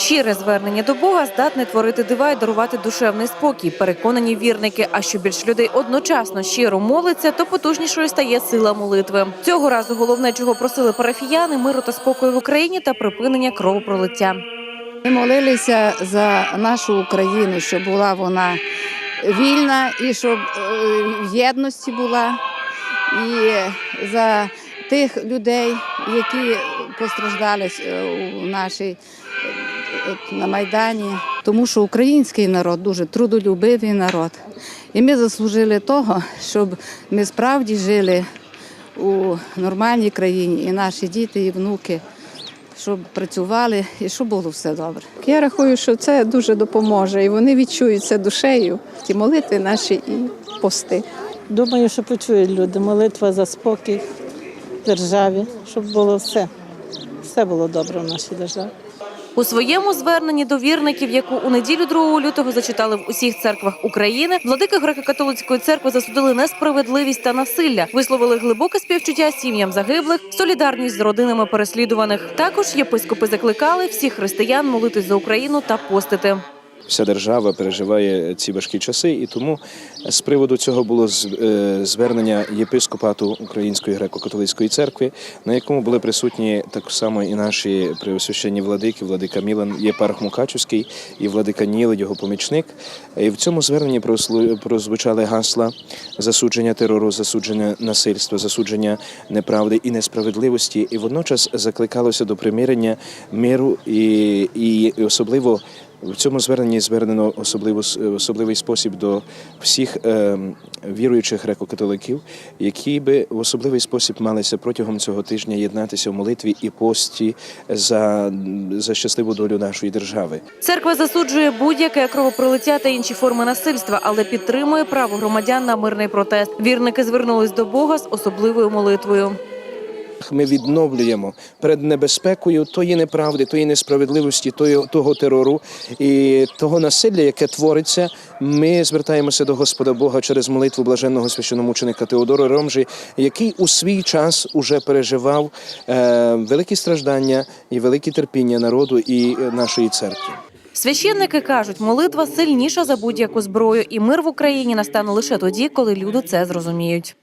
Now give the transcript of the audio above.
Щире звернення до Бога здатне творити дива і дарувати душевний спокій. Переконані вірники. А що більше людей одночасно щиро молиться, то потужнішою стає сила молитви. Цього разу головне, чого просили парафіяни, миру та спокою в Україні та припинення кровопролиття. Ми молилися за нашу Україну, щоб була вона вільна і щоб е, в єдності була, і за тих людей, які постраждали е, у нашій на Майдані. Тому що український народ дуже трудолюбивий народ. І ми заслужили того, щоб ми справді жили у нормальній країні, і наші діти, і внуки щоб працювали і щоб було все добре. Я рахую, що це дуже допоможе, і вони відчують це душею. Ті молитви наші і пости. Думаю, що почують люди. Молитва за спокій в державі, щоб було все. Все було добре в нашій державі. У своєму зверненні до вірників, яку у неділю 2 лютого зачитали в усіх церквах України, владики греко-католицької церкви засудили несправедливість та насилля, висловили глибоке співчуття сім'ям загиблих, солідарність з родинами переслідуваних. Також єпископи закликали всіх християн молитись за Україну та постити. Вся держава переживає ці важкі часи, і тому з приводу цього було е, звернення єпископату Української греко-католицької церкви, на якому були присутні так само і наші преосвященні владики, владика Мілан Єпарх Мукачівський і владика Ніл, його помічник. І в цьому зверненні прозвучали гасла засудження терору, засудження насильства, засудження неправди і несправедливості. І водночас закликалося до примирення миру і, і особливо. В цьому зверненні звернено особливо особливий спосіб до всіх е, віруючих греко-католиків, які би в особливий спосіб малися протягом цього тижня єднатися в молитві і пості за, за щасливу долю нашої держави. Церква засуджує будь-яке кровопролиття та інші форми насильства, але підтримує право громадян на мирний протест. Вірники звернулись до Бога з особливою молитвою. Ми відновлюємо перед небезпекою тої неправди, тої несправедливості, тої, того терору і того насилля, яке твориться. Ми звертаємося до Господа Бога через молитву блаженного священомученика Теодора Ромжі, який у свій час уже переживав е, великі страждання і великі терпіння народу і нашої церкви. Священники кажуть, молитва сильніша за будь-яку зброю, і мир в Україні настане лише тоді, коли люди це зрозуміють.